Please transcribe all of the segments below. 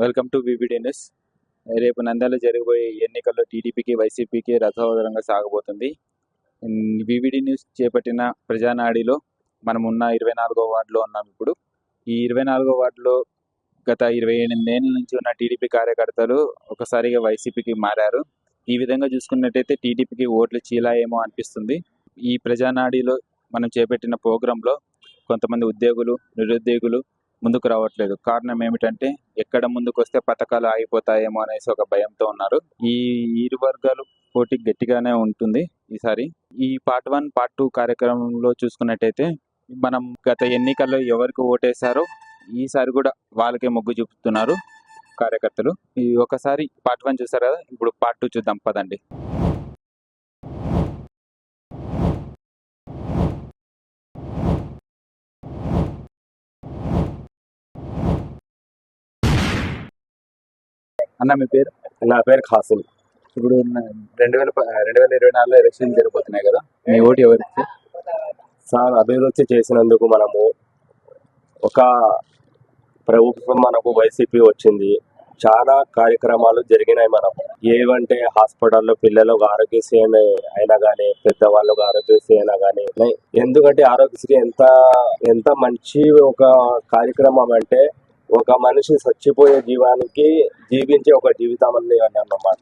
Welcome to BBD news. రేపు నంద్యాలలో జరగబోయే ఎన్నికల్లో టీడీపీకి వైసీపీకి రథోదరంగా సాగబోతుంది. బీబీడీ న్యూస్ చేపట్టిన ప్రజానాడిలో మనం ఉన్న ఇరవై నాలుగో వార్డులో ఉన్నాం ఇప్పుడు. ఈ ఇరవై నాలుగో వార్డులో గత ఇరవై ఎనిమిదేళ్ళ నుంచి ఉన్న టీడీపీ కార్యకర్తలు ఒకసారిగా వైసీపీకి మారారు. ఈ విధంగా చూసుకున్నట్టయితే టీడీపీకి ఓట్లు చీలాయేమో అనిపిస్తుంది. ఈ ప్రజానాడిలో మనం చేపట్టిన ప్రోగ్రాంలో కొంతమంది ఉద్యోగులు నిరుద్యోగులు ముందుకు రావట్లేదు. కారణం ఏమిటంటే ఎక్కడ ముందుకు వస్తే పథకాలు ఆగిపోతాయేమో అనేసి ఒక భయంతో ఉన్నారు. ఈ ఇరు వర్గాలు పోటీ గట్టిగానే ఉంటుంది ఈసారి. ఈ పార్ట్ వన్ పార్ట్ టూ కార్యక్రమంలో చూసుకున్నట్టయితే మనం గత ఎన్నికల్లో ఎవరికి ఓటేశారో ఈసారి కూడా వాళ్ళకే మొగ్గు చూపుతున్నారు కార్యకర్తలు. ఈ ఒకసారి పార్ట్ వన్ చూసారు కదా? ఇప్పుడు పార్ట్ టూ చూద్దాం. పదండి. అన్న మీ పేరు? నా పేరు ఖాసిం ఇప్పుడు రెండు వేల రెండు వేల ఇరవై నాలుగులో ఎలక్షన్ జరిగిపోతున్నాయి కదా మీ ఓటు ఎవరికి సార్ అభివృద్ధి చేసినందుకు మనము ఒక ప్రభుత్వం మనకు వైసీపీ వచ్చింది. చాలా కార్యక్రమాలు జరిగినాయి మనం. ఏవంటే హాస్పిటల్లో పిల్లలకు ఆరోగ్యశ్రీ అనే- అయినా కానీ పెద్దవాళ్ళకు ఆరోగ్యశ్రీ అయినా కానీ ఎందుకంటే ఆరోగ్యశ్రీ ఎంత ఎంత మంచి ఒక కార్యక్రమం అంటే ఒక మనిషి చచ్చిపోయే జీవానికి జీవించే ఒక జీవితం అని అన్నమాట.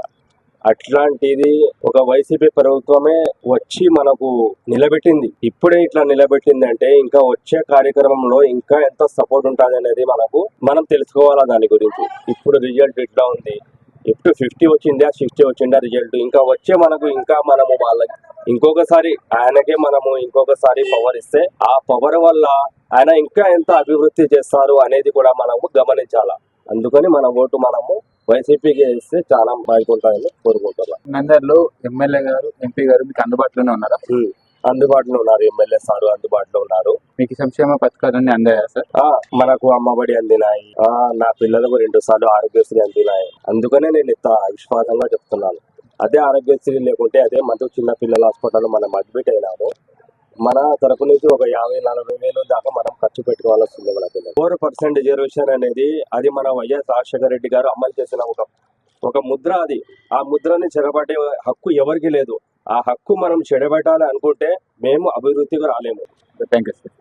అట్లాంటిది ఒక వైసీపీ ప్రభుత్వమే వచ్చి మనకు నిలబెట్టింది. ఇప్పుడే ఇట్లా నిలబెట్టింది అంటే ఇంకా వచ్చే కార్యక్రమంలో ఇంకా ఎంత సపోర్ట్ ఉంటుంది అనేది మనకు మనం తెలుసుకోవాలా దాని గురించి. ఇప్పుడు రిజల్ట్ ఇట్లా ఉంది? ఇప్పుడు ఫిఫ్టీ వచ్చిందా సిక్స్టీ వచ్చిందా రిజల్ట్ ఇంకా వచ్చే మనకు ఇంకా మనము వాళ్ళకి ఇంకొకసారి ఆయనకే మనము ఇంకొకసారి పవర్ ఇస్తే ఆ పవర్ వల్ల ఆయన ఇంకా ఎంత అభివృద్ధి చేస్తారు అనేది కూడా మనము గమనించాలా? అందుకని మన ఓటు మనము వైసీపీకి వేస్తే చాలా బాగుంటుందని కోరుకుంటున్నాం. నందర్లో ఎమ్మెల్యే గారు ఎంపీ గారు మీకు అందుబాటులోనే ఉన్నారా? అందుబాటులో ఉన్నారు ఎమ్మెల్యే సార్ అందుబాటులో ఉన్నారు. మీకు సంక్షేమ పథకాలన్నీ అందాయా సార్? మనకు అమ్మబడి అందినాయి. నా పిల్లలకు రెండు సార్లు ఆరోగ్యశ్రీ అందినాయి. అందుకనే నేను ఇంత విశ్వాసంగా చెప్తున్నాను. అదే ఆరోగ్యశ్రీ లేకుంటే అదే మందు చిన్న పిల్లల హాస్పిటల్ మనం అడ్మిట్ అయినాము. మన తరపు నుంచి ఒక యాభై నలభై వేలు దాకా మనం ఖర్చు పెట్టుకోవాల్సి వస్తుంది మన పిల్లలు ఫోర్ పర్సెంట్ రిజర్వేషన్ అనేది అది మన వైఎస్ రాజశేఖర రెడ్డి గారు అమలు చేసిన ఒక ఒక ముద్ర అది. ఆ ముద్రని చెరబట్టే హక్కు ఎవరికి లేదు. ఆ హక్కు మనం చెడబెట్టాలి అనుకుంటే మేము అభివృద్ధికి రాలేము. థ్యాంక్ యూ సార్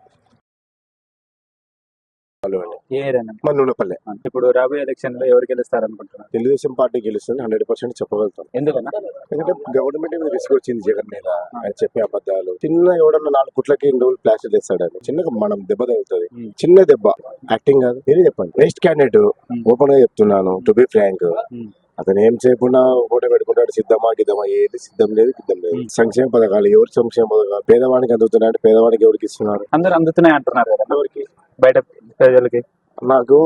ఏ ఇప్పుడు రాబోయే ఎలక్షన్లో ఎవరు గెలుస్తారు అనుకుంటున్నారు? తెలుగుదేశం పార్టీ గెలుస్తుంది హండ్రెడ్ పర్సెంట్ చెప్పగలుగుతాం. ఎందుకన్నా? ఎందుకంటే గవర్నమెంట్ మీద రిస్క్ వచ్చింది జగన్ మీద. ఆయన చెప్పే అబద్ధాలు. చిన్న ఎవడన్నా నాలుగు కుట్లకి ఇన్ని రోజులు ప్లాస్టర్ తెస్తాడు ఆయన చిన్నగా మనం దెబ్బ తగులుతుంది. Hmm. చిన్న దెబ్బ. యాక్టింగ్ కాదు. మీరే చెప్పండి? Best candidate. ఓపెన్గా చెప్తున్నాను టు బి ఫ్రాంక్. అతను ఏం చేయకుండా ఓటే పెట్టుకుంటాడు సిద్ధమా గిద్దమా ఏది సిద్ధం లేదు గిద్దం లేదు. సంక్షేమ పథకాలు ఎవరు సంక్షేమ పథకాలు? పేదవానికి అందుతున్నాయంటే పేదవానికి ఎవరికి ఇస్తున్నారు? అందరూ అందుతున్నాయి అంటున్నారు కదా. ఎవరికి? బయట ప్రజలకి. నాకు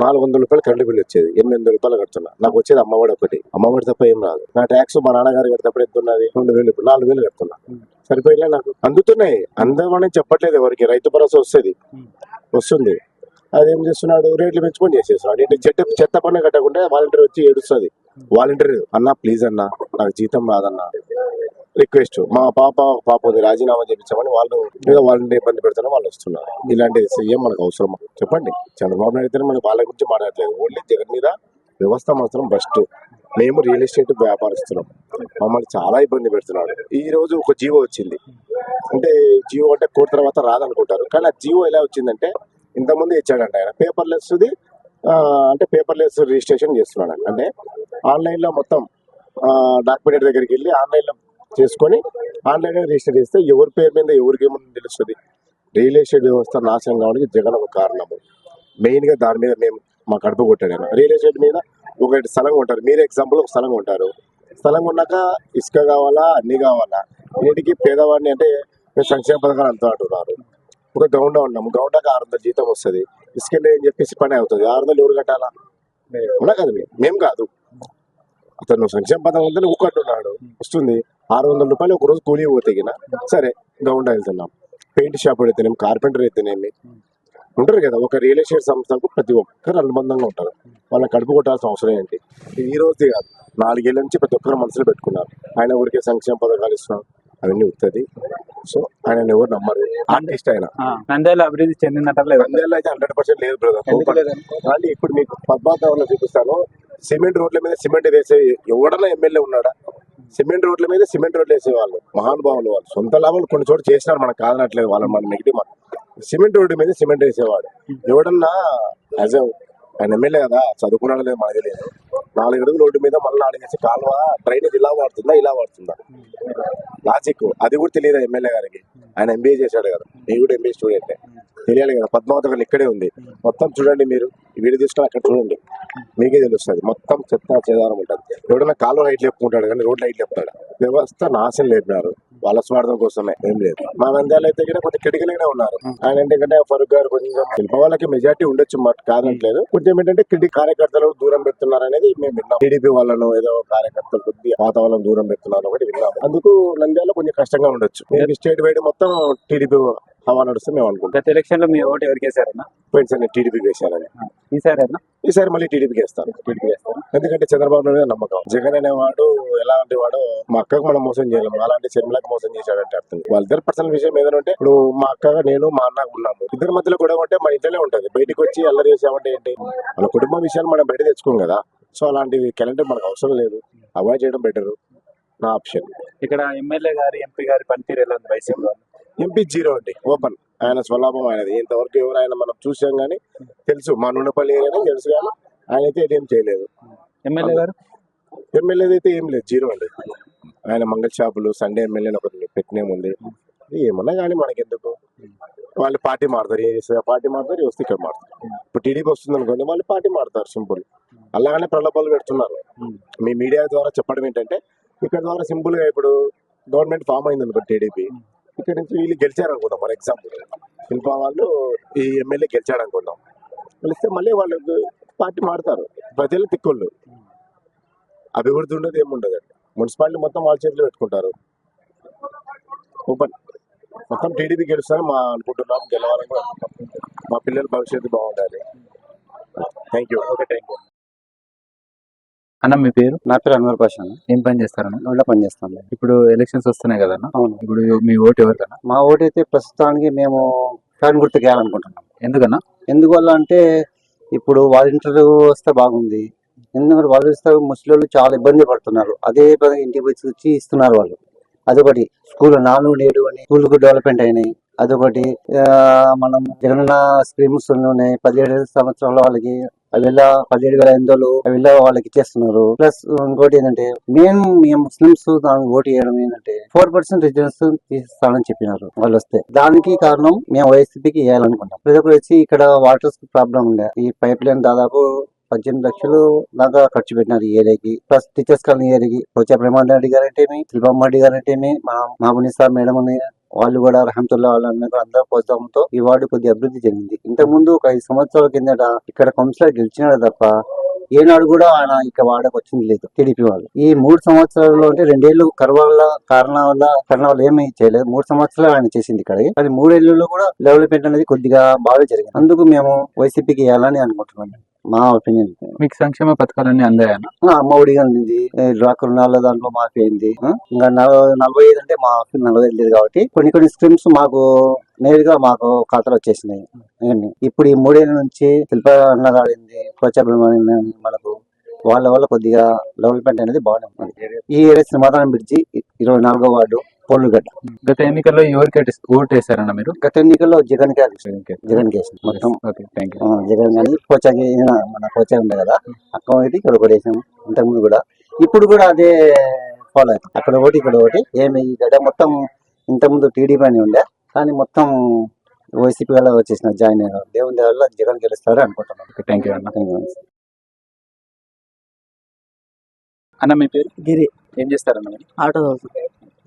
నాలుగు వందల రూపాయలు కరెంటు బిల్లు వచ్చేది. ఎనిమిది వందల రూపాయలు కడుతున్నా నాకు వచ్చేది అమ్మఒడి ఒకటి. అమ్మఒడి తప్ప ఏం రాదు. నా ట్యాక్స్ మా నాన్నగారు కడతప్పుడు ఎంత ఉన్నది? రెండు వేలు ఇప్పుడు నాలుగు వేలు కడుతున్నా. సరిపోయినా నాకు. అందుతున్నాయి. అందమని చెప్పట్లేదు ఎవరికి. రైతు భరోసా వస్తుంది. వస్తుంది. అదేం చేస్తున్నాడు? రేట్లు పెంచుకొని చేసేస్తున్నాడు. ఇంటి చెత్త చెత్త పన్ను కట్టకుండా వాలంటీర్ వచ్చి ఏడుస్తుంది. వాలంటీర్ అన్న ప్లీజ్ అన్న నాకు జీతం రాదన్న రిక్వెస్ట్ మా పాప పాప రాజీనామా చేయించామని వాళ్ళు మీద వాళ్ళని ఇబ్బంది పెడుతున్నా వాళ్ళు వస్తున్నారు. ఇలాంటి సీఎం మనకు అవసరం. చెప్పండి. చంద్రబాబు నాయుడు అయితే మనకి వాళ్ళ గురించి మాట్లాడలేదు ఓన్లీ జగన్ మీద వ్యవస్థ మాత్రం బెస్ట్. మేము రియల్ ఎస్టేట్ వ్యాపారిస్తున్నాం. మమ్మల్ని చాలా ఇబ్బంది పెడుతున్నాడు. ఈ రోజు ఒక జీవో వచ్చింది. అంటే జియో అంటే కోటి తర్వాత రాదనుకుంటారు. కానీ ఆ జియో ఎలా వచ్చిందంటే ఇంతకుముందు ఇచ్చాడంట ఆయన. పేపర్లెస్ది అంటే పేపర్లెస్ రిజిస్ట్రేషన్ చేస్తున్నాడు అంటే ఆన్లైన్లో మొత్తం డాక్యుమెంట్ దగ్గరికి వెళ్ళి ఆన్లైన్లో చేసుకొని ఆన్లైన్లో రిజిస్టర్ చేస్తే ఎవరి పేరు మీద ఎవరికి ఏముంది తెలుస్తుంది. రియల్ ఎస్టేట్ వ్యవస్థ నాశనం కావడానికి జగన్ ఒక కారణము. మెయిన్గా దాని మీద మేము మా కడుపు కొట్టాడు. రియల్ ఎస్టేట్ మీద ఒకటి స్థలం ఉంటారు మీరు ఎగ్జాంపుల్ ఒక స్థలం ఉంటారు స్థలం ఉన్నాక ఇసుక కావాలా అన్ని కావాలా? వీటికి పేదవాడిని అంటే సంక్షేమ పథకాలు అంతా అంటున్నారు. ఒక గౌండా ఉన్నాము. గౌండాకి ఆరు వందల జీతం వస్తుంది. ఇసుక అని చెప్పేసి పని అవుతుంది. ఆరు వందలు ఎవరు కట్టాలా? ఉన్నా కదా మేము కాదు. అతను సంక్షేమ పథకం ఉందని ఊకంటున్నాడు వస్తుంది. ఆరు వందల రూపాయలు ఒక రోజు కూలీ పోతేగిన సరే గౌండా వెళ్తున్నాం. పెయింట్ షాప్ అయితేనేమి కార్పెంటర్ అయితేనేమి ఉంటారు కదా ఒక రియల్ ఎస్టేట్ సంస్థకు ప్రతి ఒక్కరు అనుబంధంగా ఉంటారు. వాళ్ళని కడుపు కొట్టాల్సిన అవసరం ఏంటి? ఈ రోజు కాదు. నాలుగేళ్ళ నుంచి ప్రతి ఒక్కరు మనసులో పెట్టుకున్నారు. ఆయన ఊరికే సంక్షేమ పథకాలు ఇస్తున్నారు అవన్నీ ఉత్తది సో ఆయన ఎవరు నమ్మరు. ఆర్టిస్ట్ ఆయన. నంద్యాల అభివృద్ధి చెందిందంటారా లేదా నంద్యాలలో అయితే హండ్రెడ్ పర్సెంట్ లేదు బ్రదర్? కానీ ఇప్పుడు మీకు పద్మావతిలో చూపిస్తాను. సిమెంట్ రోడ్ల మీద సిమెంట్ వేసే ఎవడన్నా ఎమ్మెల్యే ఉన్నాడా? సిమెంట్ రోడ్ల మీద సిమెంట్ రోడ్లు వేసేవాళ్ళు మహానుభావులు వాళ్ళు. సొంత లాభాలు కొన్ని చోట్ల చేసినారు మనకు కాదనట్లేదు వాళ్ళని మన నెగిటివ్ సిమెంట్ రోడ్డు మీద సిమెంట్ వేసేవాడు. ఎవడన్నా యాజ్ ఆయన ఎమ్మెల్యే కదా చదువుకున్నాడు లేదు మనకు తెలియదు. నాలుగు అడుగులు రోడ్డు మీద మళ్ళీ నాలుగు కాలువ డ్రైనేజ్ ఇలా వాడుతుందా ఇలా వాడుతుందా? లాజిక్ అది కూడా తెలియదు ఎమ్మెల్యే గారికి. ఆయన ఎంబీఏ చేశాడు కదా. నేను కూడా ఎంబీఏ స్టూడెంట్ తెలియాలి కదా పద్మావతి గారు ఇక్కడే ఉంది. మొత్తం చూడండి మీరు. ఈ వీడియో తీసుకొని అక్కడ చూడండి. మీకే తెలుస్తుంది. మొత్తం చెత్త చేదారం ఉంటుంది. ఎవడన్నా కాలువ హైట్ లేపుకుంటాడు కానీ రోడ్ హైట్ లేపుతాడు. వ్యవస్థ నాశనం లేపినారు. వాళ్ళ స్వార్థం కోసమే. ఏం లేదు. మా నంద్యాల అయితే కూడా కొంచెం క్రిటికల్గానే ఉన్నారు. ఆయన ఏంటంటే ఫరూక్ గారు కొంచెం వాళ్ళకి మెజార్టీ ఉండొచ్చు మాట కాదనట్లేదు. కొంచెం ఏంటంటే కిడి కార్యకర్తలు దూరం పెడుతున్నారు అనేది మేము విన్నాం. టీడీపీ వాళ్ళను ఏదో కార్యకర్తలు కొద్ది వాతావరణం దూరం పెడుతున్నారు ఒకటి విన్నాం. అందుకు నంద్యాల కొంచెం కష్టంగా ఉండొచ్చు. స్టేట్ వైడ్ మొత్తం టీడీపీ హవా నడుస్తే మేము అనుకుంటాం గత ఎలక్షన్లో మీ ఓటు ఎవరికి వేసారన్నా పోయినసారి టీడీపీకి వేశారని ఈసారేనా? ఈసారి మళ్ళీ టీడీపీకి వేస్తాను. టీడీపీ వేస్తారా? ఎందుకంటే చంద్రబాబు నాయుడు మీద నమ్మకం. జగన్ అనేవాడు ఎలాంటి వాడు మా అక్కకు మనం మోసం చేయలేము అలాంటి శర్మిలకు మోసం చేశాడంటే అర్థం వాళ్ళిద్దరు పర్సనల్ విషయం ఏదైనా ఉంటే ఇప్పుడు మా అక్కగా నేను మా అన్న ఉన్నాము. ఇద్దరి మధ్యలో కూడా ఉంటే మన ఇంట్లోనే ఉంటది. బయటికి వచ్చి అల్లరి చేసామంటే ఏంటి? మన కుటుంబ విషయాలు మనం బయట తెచ్చుకోం కదా. సో అలాంటివి క్యాలెండర్ మనకు అవసరం లేదు. అవాయిడ్ చేయడం బెటర్ నా ఆప్షన్ ఇక్కడ ఎమ్మెల్యే గారి ఎంపీ గారి పనితీరు ఎలా ఉంది? వైసీపీ ఎంపీ జీరో అండి ఓపెన్. ఆయన స్వలాభం ఆయనది. ఇంతవరకు ఎవరు ఆయన మనం చూసాం కానీ తెలుసు. మా నుండపల్లి ఏరియానే తెలుసు కానీ ఆయన అయితే ఏం చేయలేదు. ఎమ్మెల్యే గారు? ఎమ్మెల్యే అయితే ఏం లేదు జీరో అండి. ఆయన మంగళ షాపులు సండే ఎమ్మెల్యే ఒకటి పెట్టినే ఉంది. ఏమన్నా కానీ మనకెందుకు? వాళ్ళు పార్టీ మారుతారు. పార్టీ మారుతారు వస్తే ఇక్కడ మారుతారు. ఇప్పుడు టీడీపీ వస్తుంది అనుకోండి వాళ్ళు పార్టీ మారుతారు సింపుల్. అలాగనే ప్రలోభాలు పెడుతున్నారు. మీ మీడియా ద్వారా చెప్పడం ఏంటంటే ఇక్కడ ద్వారా సింపుల్గా ఇప్పుడు గవర్నమెంట్ ఫామ్ అయింది అనుకో టీడీపీ. ఇక్కడ నుంచి వీళ్ళు గెలిచారు అనుకుందాం ఫర్ ఎగ్జాంపుల్ శిల్పా వాళ్ళు ఈ ఎమ్మెల్యే గెలిచాడు అనుకుందాం గెలిస్తే మళ్ళీ వాళ్ళు పార్టీ మారుతారు ప్రజలు తిక్కుళ్ళు. అభివృద్ధి ఉండదు ఏముండదు మున్సిపాలిటీ మొత్తం వాళ్ళ చేతిలో పెట్టుకుంటారు. ఓపెన్. మొత్తం టీడీపీ గెలుస్తారని మా అనుకుంటున్నాం గెలవాలని కూడా మా పిల్లల భవిష్యత్తు బాగుండాలి. Thank you okay thank you అన్న మీ పేరు? నా పేరు అన్వర్ పాషా. ఏం పని చేస్తారన్న నోళ్ళ పని చేస్తాను ఇప్పుడు ఎలక్షన్స్ వస్తున్నాయి కదన్న అవును. ఇప్పుడు మీ ఓటు ఎవరికన్నా మా ఓటు అయితే ప్రస్తుతానికి మేము ఫ్యాన్ గుర్తు వేయాలనుకుంటున్నాం ఎందుకన్నా? ఎందువల్ల అంటే ఇప్పుడు వాలంటీర్ వస్తే బాగుంది. ఎందుకంటే వాలంటీర్ ముస్లింలు చాలా ఇబ్బంది పడుతున్నారు. అదే పని ఇంటికి వచ్చి ఇస్తున్నారు వాళ్ళు. అదొకటి. స్కూల్ నాలుగు నేడు అని స్కూల్ డెవలప్మెంట్ అయినాయి. అదొకటి. మనం జగనన్న స్కీమ్స్ ఉన్నాయి. పదిహేడు సంవత్సరాల వాళ్ళకి అవి పదిహేడు వేల ఎనిమిది వందలు అవి వాళ్ళకి ఇచ్చేస్తున్నారు. ప్లస్ ఇంకోటి ఏంటంటే మేము మేము ముస్లిమ్స్ దానికి ఓటు చేయడం ఏంటంటే ఫోర్ పర్సెంట్ రిజర్వేషన్ తీస్తానని చెప్పినారు వాళ్ళు వస్తే. దానికి కారణం మేము వైసీపీకి వేయాలనుకుంటాం ప్రతి ఒక్కరు వచ్చి ఇక్కడ వాటర్ ప్రాబ్లం ఉండే. ఈ పైప్ లైన్ దాదాపు పద్దెనిమిది లక్షలు దాకా ఖర్చు పెట్టినారు ఈ ఏరియాకి. ప్లస్ టీచర్స్ కాలనీ ఏరియాకి. వచ్చే ప్రేమాన్ రెడ్డి గారు అంటేమి శిల్పమ్మ రెడ్డి గారు అంటేమి మా మాబునిసా మేడం అని వాళ్ళు కూడా రహంతుల్లా వాళ్ళందరూ కూడా అందరూ ప్రోత్సాహంతో ఈ వార్డు కొద్దిగా అభివృద్ధి చెందింది. ఇంతకు ముందు ఒక ఐదు సంవత్సరాల కిందట ఇక్కడ కౌన్సిలర్ గెలిచినాడు తప్ప ఏనాడు కూడా ఆయన ఇక్కడ వాడకు వచ్చింది లేదు టీడీపీ వాళ్ళు. ఈ మూడు సంవత్సరాల్లో అంటే రెండేళ్ళు కరోనా కారణం వల్ల కారణం వల్ల ఏమీ చేయలేదు. మూడు సంవత్సరాలు ఆయన చేసింది ఇక్కడ. అది మూడేళ్ళలో కూడా డెవలప్మెంట్ అనేది కొద్దిగా బాగా జరిగింది. అందుకు మేము వైసీపీకి వేయాలని అనుకుంటున్నాం. మా ఒపీనియన్ మీకు సంక్షేమ పథకాలన్నీ ఒడిగా ఉంది డ్రాక్ రుణాల దాంట్లో మాకు అయింది. ఇంకా నలభై ఐదు అంటే మాకు నలభై ఐదు లేదు కాబట్టి కొన్ని కొన్ని స్కీమ్స్ మాకు నేరుగా మాకు ఖాతాలో వచ్చేసినాయి. ఇవన్నీ. ఇప్పుడు ఈ మూడేళ్ళ నుంచి శిల్ప స్వచ్ఛాభిమాని మనకు వాళ్ళ వల్ల కొద్దిగా డెవలప్మెంట్ అనేది బాగానే ఉంది. ఈ ఏరియా శ్రీమాతానం బ్రిడ్జి ఇరవై నాలుగో వార్డు. పోలుగడ్డ గత ఎన్నికల్లో ఎవరికి ఓటు- వేసారన్న మీరు? గత ఎన్నికల్లో జగన్కి జగన్ కేసు మొత్తం ఓకే థ్యాంక్ యూ ఆ, జగన్ కానీ కోచాకి మన కోచా ఉండే కదా అక్కడ ఒకటి ఇక్కడ ఒకటి వేసాము. ఇంతకుముందు కూడా. ఇప్పుడు కూడా అదే ఫాలో అవుతాం. అక్కడ ఒకటి ఇక్కడ ఒకటి ఏమి ఈ గడ్డ మొత్తం ఇంతకుముందు టీడీపీ అని ఉండే. కానీ మొత్తం వైసీపీ వల్ల వచ్చేసిన జాయిన్ అయ్యారు దేవుని వల్ల జగన్ గెలుస్తారు అనుకుంటున్నాం ఓకే థ్యాంక్ యూ అన్న. Thank you. అన్న. మీ పేరు? గిరి. ఏం చేస్తారన్న ఆటో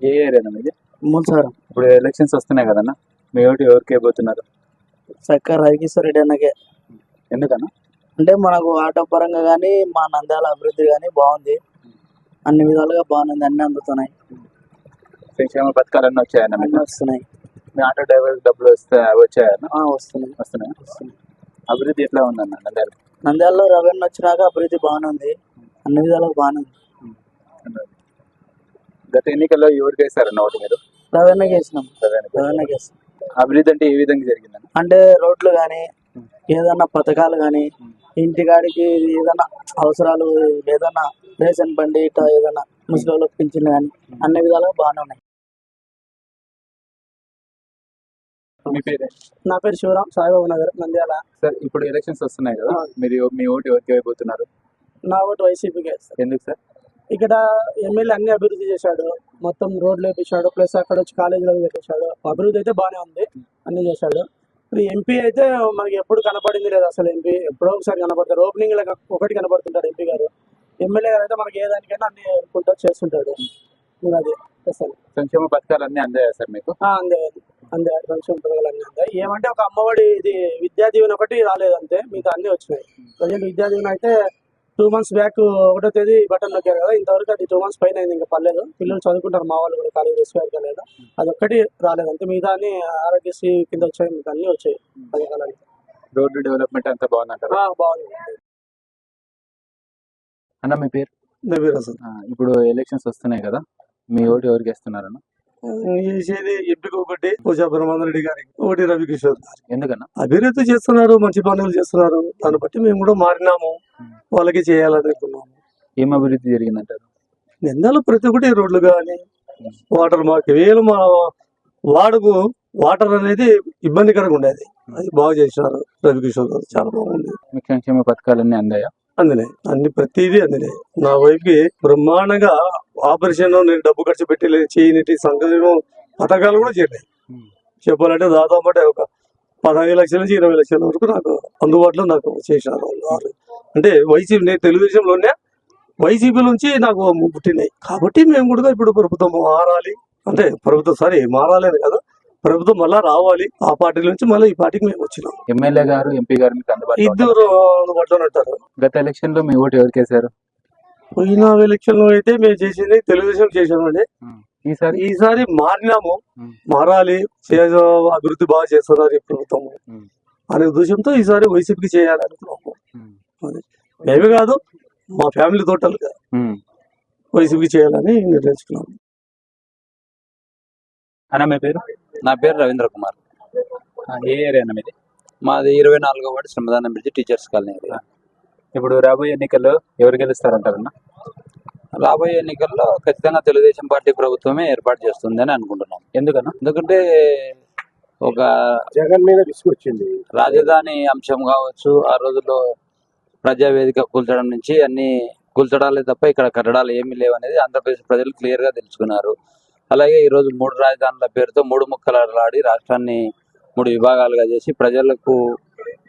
ఏ ఏరియా మీది? మూలసారం ఇప్పుడు ఎలక్షన్స్ వస్తున్నాయి కదన్న మీ ఓటు ఎవరికి ఇవ్వబోతున్నారు చక్కర రవికిషోర్ రెడ్డి అన్నకే. ఎందుకన్నా? అంటే మనకు ఆటో పరంగా కానీ మా నంద్యాల అభివృద్ధి కానీ బాగుంది. అన్ని విధాలుగా బాగుంది అన్ని అందుతున్నాయి. సంక్షేమ పథకాలన్నీ వచ్చాయన్న అన్ని వస్తున్నాయి. మీ ఆటో డ్రైవర్ డబ్బులు వస్తే వచ్చాయన్న ఆ, వస్తున్నాయి. వస్తున్నాయి? అభివృద్ధి ఎట్లా ఉందన్న నంద్యాల? నంద్యాలలో రెవెన్యూ వచ్చినాక అభివృద్ధి బాగానే ఉంది. అన్ని విధాలుగా బాగానే ఉంది. గత ఎన్నికల్లో ఎవరికి వేశారన్న ఓటు మీరు? రవీణకి వేసినాం వేసినాం అభివృద్ధి అంటే ఏ విధంగా జరిగిందని అంటే రోడ్లు కానీ ఏదన్నా పథకాలు కానీ ఇంటికాడికి ఏదైనా అవసరాలు ఏదన్నా రేషన్ బండి ఇట్లా ఏదైనా ముసలి పింఛన్ కానీ అన్ని విధాలుగా బాగానే ఉన్నాయి. మీ పేరు? నా పేరు శివరాం సాయిబాబు నగర్ నంద్యాల. సార్ ఇప్పుడు ఎలక్షన్స్ వస్తున్నాయి కదా. మీరు మీ ఓటు ఎవరికి అయిపోతున్నారు నా ఓటు వైసీపీకి ఎందుకు సార్? ఇక్కడ ఎమ్మెల్యే అన్ని అభివృద్ధి చేశాడు. మొత్తం రోడ్లు వేపించాడు. ప్లస్ అక్కడ వచ్చి కాలేజీలో పెట్టేశాడు. అభివృద్ధి అయితే బాగానే ఉంది. అన్ని చేశాడు. ఇప్పుడు ఎంపీ అయితే మనకి ఎప్పుడు కనపడింది లేదు అసలు ఎంపీ ఎప్పుడో ఒకసారి కనపడతాడు. ఓపెనింగ్ ఒకటి కనపడుతుంటాడు ఎంపీ గారు. ఎమ్మెల్యే గారు అయితే మనకి ఏ దానికైనా అన్ని అనుకుంటూ చేస్తుంటాడు. అది అసలు. సంక్షేమ పథకాలు అన్ని అందాయా సార్ మీకు? అందే అందే కొంచెం పథకాలు అన్నీ అందాయి. ఏమంటే ఒక అమ్మఒడి ఇది విద్యా దీవెన ఒకటి రాలేదు అంతే మిగతా అన్ని వచ్చినాయి. ప్రజెంట్ విద్యా దీవెన అయితే టూ మంత్స్ బ్యాక్ ఒకటో తేదీ బటన్ నొక్కారు కదా ఇంతవరకు అది టూ మంత్స్ పైన అయింది ఇంకా పర్లేదు. పిల్లలు చదువుకుంటారు మా వాళ్ళు కూడా కాలేజ్ ఎస్వైఆర్ లేదు అది ఒక్కటి రాలేదు అంతే మిగతా అన్ని ఆరోగ్యశ్రీ కింద వచ్చాయి మిగతా అన్ని వచ్చాయి. రోడ్డు డెవలప్మెంట్ అంతా బాగుందంటారా? బాగుంది. అన్న మీ పేరు? ఇప్పుడు ఎలక్షన్స్ వస్తున్నాయి కదా మీ ఓటు ఎవరికి వేస్తున్నారన్న చేసేది ఎంపిక ఒకటి పూజా బ్రహ్మానంద రెడ్డి గారికి ఒకటి రవికిషోర్ ఎందుకన్నా? అభివృద్ధి చేస్తున్నారు మంచి పనులు చేస్తున్నారు. దాన్ని బట్టి మేము కూడా మారినాము. వాళ్ళకి చేయాలని అనుకున్నాము ఏం అభివృద్ధి జరిగిందంటారు? నిందాలు ప్రతి ఒక్కటి రోడ్లు కానీ వాటర్ మాకు వేలు మా వాడుకు వాటర్ అనేది ఇబ్బందికరంగా ఉండేది. అది బాగా చేసినారు రవికిషోర్ గారు. చాలా బాగుంది. సంక్షేమ పథకాలన్నీ అందాయా? అందినే. అన్ని ప్రతిదీ అందినే. నా వైపుకి బ్రహ్మాండంగా ఆపరేషన్ నేను డబ్బు ఖర్చు పెట్టి చేయనిటి సంగతిలో పథకాలు కూడా చేరినాయి చెప్పాలంటే దాదాపు అంటే ఒక పదహైదు లక్షల నుంచి ఇరవై లక్షల వరకు నాకు అందుబాటులో నాకు చేసినారు. అంటే వైసీపీ నేను తెలుగుదేశంలోనే వైసీపీ నుంచి నాకు పుట్టినాయి. కాబట్టి మేము కూడా ఇప్పుడు ప్రభుత్వం మారాలి. అంటే ప్రభుత్వం సారీ మారాలి అని కదా. ప్రభుత్వం మళ్ళా రావాలి. ఆ పార్టీ నుంచి మళ్ళీ ఈ పార్టీకి మేము వచ్చినాం. ఎమ్మెల్యే గారు ఎంపీ గారు మీకు అందుబాటులో ఉన్నారా? ఇద్దరు అందుబాటులో ఉంటారు. గత ఎలక్షన్లో మీ ఓటు ఎవరికి వేశారు పోయిన ఎలక్షన్లో అయితే మేము చేసింది తెలుగుదేశం చేసామండి ఈసారి? ఈసారి మారినాము. మారాలి. అభివృద్ధి బాగా చేస్తున్నారు ఈ ప్రభుత్వం. అనే ఉద్దేశంతో ఈసారి వైసీపీకి చేయాలనుకున్నాము మేమే కాదు మా ఫ్యామిలీ టోటల్గా ఉమ్. వైసీపీకి చేయాలని నిర్ణయించుకున్నాము. అన్న మీ పేరు? నా పేరు రవీంద్ర కుమార్. ఆ, ఏ ఏరియా అన్న మీది? మాది ఇరవై నాలుగో వార్డు శ్రమదానం బ్రిడ్జ్ టీచర్స్ కాలనీ ఏరియా. ఇప్పుడు రాబోయే ఎన్నికల్లో ఎవరు గెలుస్తారంటారన్న? రాబోయే ఎన్నికల్లో ఖచ్చితంగా తెలుగుదేశం పార్టీ ప్రభుత్వమే ఏర్పాటు చేస్తుందని అనుకుంటున్నాం. ఎందుకన్నా? ఎందుకంటే ఒక జగన్ మీద విసుగొచ్చింది రాజధాని అంశం కావచ్చు ఆ రోజుల్లో ప్రజావేదిక కూల్చడం నుంచి అన్ని కూల్చడాలే తప్ప ఇక్కడ కట్టడాలు ఏమీ లేవు అనేది ఆంధ్రప్రదేశ్ ప్రజలు క్లియర్గా తెలుసుకున్నారు. అలాగే ఈ రోజు మూడు రాజధానుల పేరుతో మూడు ముక్కలాడి రాష్ట్రాన్ని మూడు విభాగాలుగా చేసి ప్రజలకు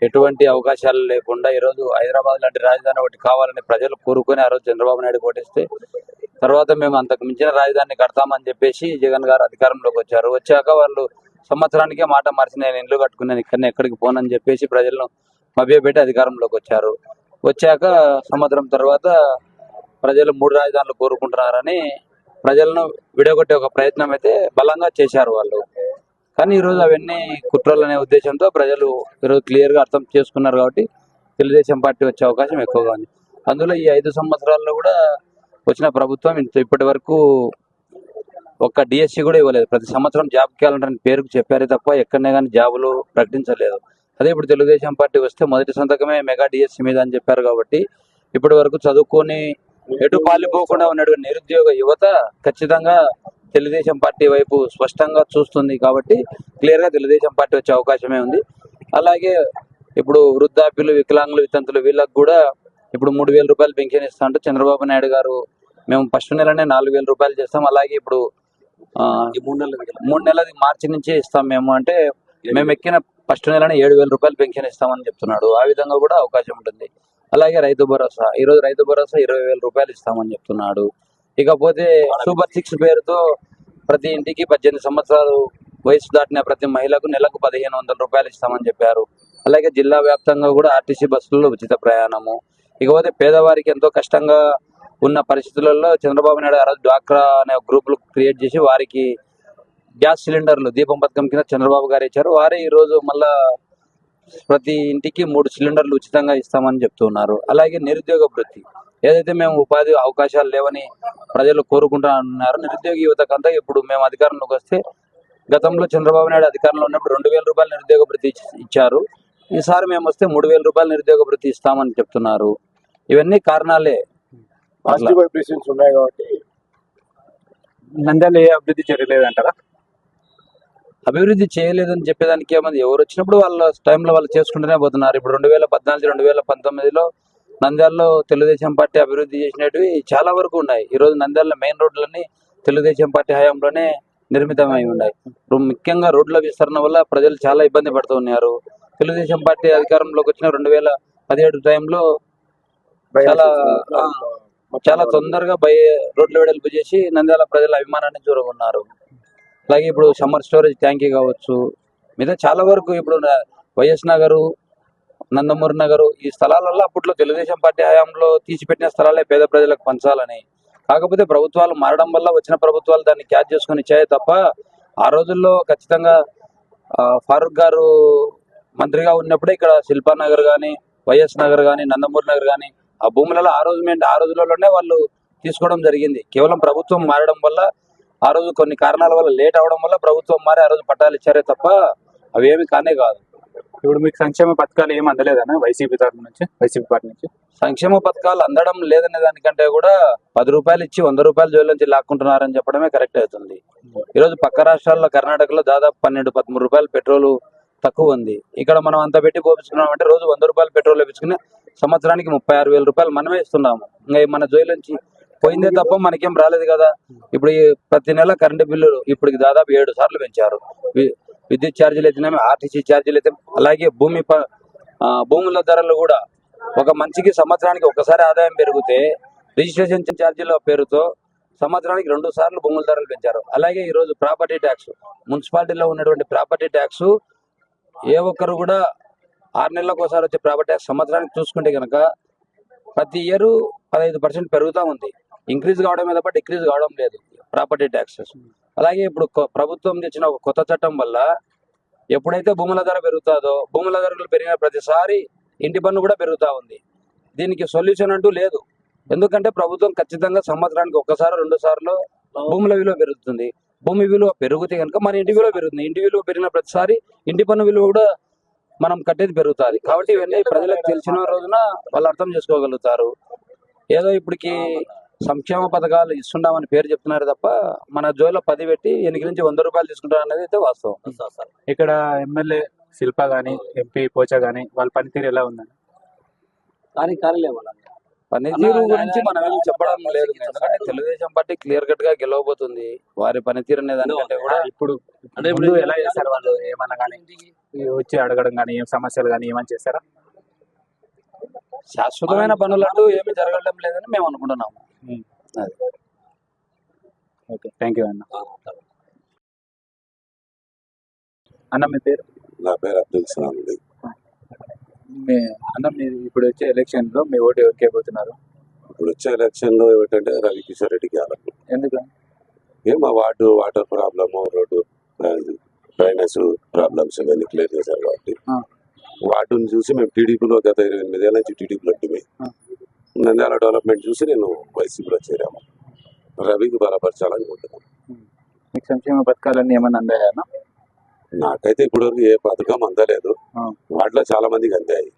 ఎటువంటి అవకాశాలు లేకుండా ఈరోజు హైదరాబాద్ లాంటి రాజధాని ఒకటి కావాలని ప్రజలు కోరుకొని ఆ రోజు చంద్రబాబు నాయుడు కోటిస్తే తర్వాత మేము అంతకు మించిన రాజధానిని కడతామని చెప్పేసి జగన్ గారు అధికారంలోకి వచ్చారు. వచ్చాక వాళ్ళు సంవత్సరానికే మాట మార్చి నేను ఇల్లు కట్టుకున్నాను ఇక్కడ ఎక్కడికి పోనని చెప్పేసి ప్రజలను మభ్యపెట్టి అధికారంలోకి వచ్చారు. వచ్చాక సంవత్సరం తర్వాత ప్రజలు మూడు రాజధానులు కోరుకుంటున్నారని ప్రజలను విడగొట్టే ఒక ప్రయత్నం అయితే బలంగా చేశారు వాళ్ళు. కానీ ఈరోజు అవన్నీ కుట్రలు అనే ఉద్దేశంతో ప్రజలు ఈరోజు క్లియర్గా అర్థం చేసుకున్నారు కాబట్టి తెలుగుదేశం పార్టీ వచ్చే అవకాశం ఎక్కువగా ఉంది. అందులో ఈ ఐదు సంవత్సరాల్లో కూడా వచ్చిన ప్రభుత్వం ఇంత ఇప్పటి వరకు ఒక్క డిఎస్సి కూడా ఇవ్వలేదు. ప్రతి సంవత్సరం జాబ్ క్యాలెండర్ అని పేరుకు చెప్పారే తప్ప ఎక్కడనే కానీ జాబులు ప్రకటించలేదు. అదే ఇప్పుడు తెలుగుదేశం పార్టీ వస్తే మొదటి సంతకమే మెగా డిఎస్సి మీద అని చెప్పారు కాబట్టి ఇప్పటి వరకు చదువుకొని ఎటు పాలిపోకుండా ఉన్నాడు నిరుద్యోగ యువత ఖచ్చితంగా తెలుగుదేశం పార్టీ వైపు స్పష్టంగా చూస్తుంది కాబట్టి క్లియర్గా తెలుగుదేశం పార్టీ వచ్చే అవకాశమే ఉంది. అలాగే ఇప్పుడు వృద్ధాప్యులు వికలాంగులు వితంతులు వీళ్ళకి కూడా ఇప్పుడు మూడు వేల రూపాయలు పెన్షన్ ఇస్తా అంటే చంద్రబాబు నాయుడు గారు మేము ఫస్ట్ నెలనే నాలుగు వేల రూపాయలు చేస్తాం. అలాగే ఇప్పుడు మూడు నెలది మార్చి నుంచే ఇస్తాం మేము అంటే మేము ఎక్కిన ఫస్ట్ నెలనే ఏడు వేల రూపాయలు పెన్షన్ ఇస్తామని చెప్తున్నాడు. ఆ విధంగా కూడా అవకాశం ఉంటుంది. అలాగే రైతు భరోసా. ఈ రోజు రైతు భరోసా ఇరవై వేల రూపాయలు ఇస్తామని చెప్తున్నాడు. ఇకపోతే సూపర్ సిక్స్ పేరుతో ప్రతి ఇంటికి పద్దెనిమిది సంవత్సరాలు వయసు దాటిన ప్రతి మహిళకు నెలకు పదిహేను వందల రూపాయలు ఇస్తామని చెప్పారు. అలాగే జిల్లా వ్యాప్తంగా కూడా ఆర్టీసీ బస్సుల్లో ఉచిత ప్రయాణము. ఇకపోతే పేదవారికి ఎంతో కష్టంగా ఉన్న పరిస్థితులలో చంద్రబాబు నాయుడు గారు డ్వాక్రా అనే గ్రూపులు క్రియేట్ చేసి వారికి గ్యాస్ సిలిండర్లు దీపం పథకం కింద చంద్రబాబు గారు ఇచ్చారు. వారే ఈ రోజు మళ్ళా ప్రతి ఇంటికి మూడు సిలిండర్లు ఉచితంగా ఇస్తామని చెప్తున్నారు. అలాగే నిరుద్యోగ వృత్తి. ఏదైతే మేము ఉపాధి అవకాశాలు లేవని ప్రజలు కోరుకుంటున్నారు నిరుద్యోగ యువతకంతా ఇప్పుడు మేము అధికారంలోకి వస్తే గతంలో చంద్రబాబు నాయుడు అధికారంలో ఉన్నప్పుడు రెండు వేల రూపాయలు నిరుద్యోగ వృత్తి ఇచ్చి- ఇచ్చారు. ఈసారి మేము వస్తే మూడు వేల రూపాయలు నిరుద్యోగ వృత్తి ఇస్తామని చెప్తున్నారు. ఇవన్నీ కారణాలే. అట్లా పాజిటివ్ వైబ్రేషన్స్ ఉన్నాయి కాబట్టి నంద్యాల ఏ అభివృద్ధి జరగలేదంటారా? అభివృద్ధి చేయలేదని చెప్పేదానికి ఏమంది? ఎవరు వచ్చినప్పుడు వాళ్ళ టైంలో వాళ్ళు చేసుకుంటూనే పోతున్నారు. ఇప్పుడు రెండు వేల పద్నాలుగు రెండు వేల పంతొమ్మిదిలో నంద్యాలలో తెలుగుదేశం పార్టీ అభివృద్ధి చేసినవి చాలా వరకు ఉన్నాయి. ఈ రోజు నంద్యాల మెయిన్ రోడ్లన్నీ తెలుగుదేశం పార్టీ హయాంలోనే నిర్మితమై ఉన్నాయి. ముఖ్యంగా రోడ్ల విస్తరణ వల్ల ప్రజలు చాలా ఇబ్బంది పడుతూ ఉన్నారు. తెలుగుదేశం పార్టీ అధికారంలోకి వచ్చిన రెండు వేల పదిహేడు టైంలో చాలా చాలా తొందరగా బై రోడ్లు వెడల్పు చేసి నంద్యాల ప్రజల అభిమానాన్ని చూరగొన్నారు. అలాగే ఇప్పుడు సమ్మర్ స్టోరేజ్ ట్యాంకీ కావచ్చు. మీద చాలా వరకు ఇప్పుడు వైఎస్ నగరు నందమూరి నగరు ఈ స్థలాలలో అప్పట్లో తెలుగుదేశం పార్టీ హయాంలో తీసిపెట్టిన స్థలాలే పేద ప్రజలకు పంచాలని. కాకపోతే ప్రభుత్వాలు మారడం వల్ల వచ్చిన ప్రభుత్వాలు దాన్ని క్యాచ్ చేసుకొని ఇచ్చాయి తప్ప ఆ రోజుల్లో ఖచ్చితంగా ఆ, ఫారూక్ గారు మంత్రిగా ఉన్నప్పుడే ఇక్కడ శిల్పా నగర్ కానీ వైఎస్ నగర్ కానీ నందమూరి నగర్ కానీ ఆ భూములలో ఆ రోజు ఆ రోజులలోనే వాళ్ళు తీసుకోవడం జరిగింది. కేవలం ప్రభుత్వం మారడం వల్ల ఆ రోజు కొన్ని కారణాల వల్ల లేట్ అవడం వల్ల ప్రభుత్వం మారి ఆ రోజు పట్టాలు ఇచ్చారే తప్ప అవి ఏమి కానే కాదు. ఇప్పుడు మీకు సంక్షేమ పథకాలు ఏం అందలేదన్నా వైసీపీ తరఫు నుంచి వైసీపీ పార్టీ నుంచి? సంక్షేమ పథకాలు అందడం లేదనే దానికంటే కూడా పది రూపాయలు ఇచ్చి వంద రూపాయలు జోలు నుంచి లాక్కుంటున్నారని చెప్పడమే కరెక్ట్ అవుతుంది. ఈరోజు పక్క రాష్ట్రాల్లో కర్ణాటకలో దాదాపు పన్నెండు పదమూడు రూపాయలు పెట్రోల్ తక్కువ ఉంది. ఇక్కడ మనం అంత పెట్టి పోపించుకున్నాం అంటే రోజు వంద రూపాయలు పెట్రోల్ వేపించుకుని సంవత్సరానికి ముప్పై ఆరు వేల రూపాయలు మనమే ఇస్తున్నాము. ఇంకా మన జోలు నుంచి పోయిందే తప్ప మనకేం రాలేదు కదా. ఇప్పుడు ఈ ప్రతి నెల కరెంటు బిల్లు ఇప్పుడు దాదాపు ఏడు సార్లు పెంచారు. విద్యుత్ ఛార్జీలు అయితేనేమి ఆర్టీసీ ఛార్జీలు అయితే అలాగే భూమి ఆ, భూముల ధరలు కూడా ఒక మంచికి సంవత్సరానికి ఒకసారి ఆదాయం పెరిగితే రిజిస్ట్రేషన్ ఛార్జీల పేరుతో సంవత్సరానికి రెండు సార్లు భూముల ధరలు పెంచారు. అలాగే ఈ రోజు ప్రాపర్టీ ట్యాక్స్ మున్సిపాలిటీలో ఉన్నటువంటి ప్రాపర్టీ ట్యాక్స్ ఏ ఒక్కరు కూడా ఆరు నెలలకు ఒకసారి వచ్చే ప్రాపర్టీ ట్యాక్స్ సంవత్సరానికి చూసుకుంటే కనుక ప్రతి ఇయర్ పదహైదు పర్సెంట్ పెరుగుతూ ఉంది. ఇంక్రీజ్ కావడమే తప్ప డిక్రీజ్ కావడం లేదు ప్రాపర్టీ ట్యాక్సెస్. అలాగే ఇప్పుడు ప్రభుత్వం తెచ్చిన ఒక కొత్త చట్టం వల్ల ఎప్పుడైతే భూముల ధర పెరుగుతుందో భూముల ధరలు పెరిగిన ప్రతిసారి ఇంటి పన్ను కూడా పెరుగుతూ ఉంది. దీనికి సొల్యూషన్ అంటూ లేదు. ఎందుకంటే ప్రభుత్వం ఖచ్చితంగా సంవత్సరానికి ఒక్కసారి రెండు సార్లు భూముల విలువ పెరుగుతుంది. భూమి విలువ పెరుగుతే కనుక మన ఇంటి విలువ పెరుగుతుంది. ఇంటి విలువ పెరిగిన ప్రతిసారి ఇంటి పన్ను విలువ కూడా మనం కట్టేది పెరుగుతుంది. కాబట్టి ఇవన్నీ ప్రజలకు తెలిసిన రోజున వాళ్ళు అర్థం చేసుకోగలుగుతారు. ఏదో ఇప్పటికి సంక్షేమ పథకాలు ఇస్తున్నామని పేరు చెప్తున్నారు తప్ప మన జోలో పది పెట్టి ఎనిమిది నుంచి వంద రూపాయలు తీసుకుంటారు అనేది అయితే వాస్తవం. ఇక్కడ ఎమ్మెల్యే శిల్ప గానీ ఎంపీ పోచా గానీ వాళ్ళ పనితీరు ఎలా ఉందండి కానీ కానీ పనితీరు గురించి మనం ఏం చెప్పడం లేదు. ఎందుకంటే తెలుగుదేశం పార్టీ క్లియర్ కట్గా గెలవబోతుంది. వారి పనితీరు అనే దానికంటే కూడా ఇప్పుడు ముందు ఎలా చేస్తారు వాళ్ళు? ఏమన్నా కానీ వచ్చి అడగడం కానీ ఏం సమస్యలు కానీ ఏమని చేస్తారా శాశ్వతమైన పనులంటూ ఏమి జరగడం లేదని మేము అనుకుంటున్నాము. ఓకే. థ్యాంక్ యూ అన్న. అన్న మీ పేరు? నా పేరు అబ్దుల్ సలాం అండి. మీ అన్న మీరు ఇప్పుడు వచ్చే ఎలక్షన్లో మీ ఓటు ఎవరికి అయిపోతున్నారు? ఇప్పుడు వచ్చే ఎలక్షన్లో ఏమిటంటే రవికిషోర్ రెడ్డికి వేయాలి ఎందుకు? ఏ మా ward water problem road drainage problems ఇవన్నీ క్లియర్ చేశారు కాబట్టి. వార్డుని చూసి మేము టీడీపీలో గత ఇరవై ఎనిమిది ఏళ్ళ నుంచి టీడీపీలో ఉంటే ఆ. నంద్యాల డెవలప్మెంట్ చూసి నేను వైసీపీలో చేరాము. రవికి మీకు సంక్షేమ పథకాలన్నీ ఏమన్నా అందాయా? అన్న నాకైతే ఇప్పటివరకు ఏ పథకం అందలేదు. వాటిలో చాలా మందికి అందాయి.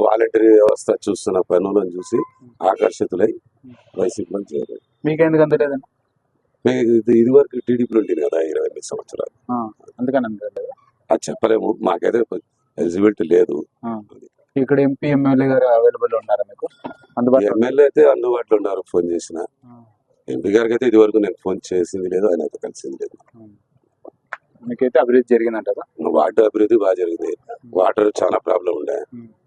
వాలంటరీ వ్యవస్థ చూస్తున్న పనులను చూసి ఆకర్షితులై వైసీపీలో చేరారు. మీకు ఎందుకు అందలేదన్న ఇది వరకు టీడీపీలో ఉంటుంది కదా ఇరవై ఎనిమిది సంవత్సరాలు. అందుకని అది చెప్పలేము. మాకైతే ఎలిజిబిలిటీ లేదు. ఇక్కడ ఎంపీ ఎమ్మెల్యే గారు అవైలబుల్ ఉన్నారా మీకు? అందుబాటులో ఎమ్మెల్యే అయితే అందుబాటులో ఉన్నారు ఫోన్ చేసిన. ఎంపీ గారికి అయితే ఇది వరకు నేను ఫోన్ చేసింది లేదు ఆయన అయితే కలిసింది లేదు. మీకైతే అభివృద్ధి జరిగిందంటారా? వాటర్ అభివృద్ధి బాగా జరిగింది. వాటర్ చాలా ప్రాబ్లం ఉండే.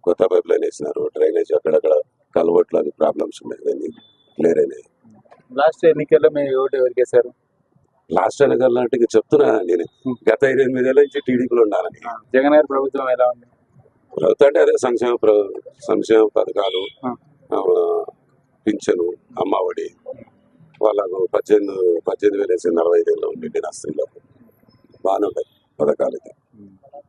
కొత్త పైప్ లైన్ వేసినారు డ్రైనేజ్ అక్కడక్కడ కలవట్లు అని ప్రాబ్లమ్స్ ఉన్నాయి క్లియర్ అయినాయి. లాస్ట్ ఎన్నికల్లో మీ ఓటు ఎవరికి వేశారు లాస్ట్ నాటికి చెప్తున్నా నేను. గత ఇరవై ఎనిమిది ఏళ్ళ నుంచి టీడీపీలో ఉండాలని. జగన్ గారి ప్రభుత్వం ఎలా ఉంది? ప్రభుత్వం అంటే అదే సంక్షేమ ప్ర- సంక్షేమ పథకాలు పింఛను అమ్మఒడి వాళ్ళకు పద్దెనిమిది పద్దెనిమిది వేలు వేసి నలభై ఐదు ఏళ్ళు ఉండి స్త్రీలకు బాగానే ఉంటాయి పథకాలు అయితే.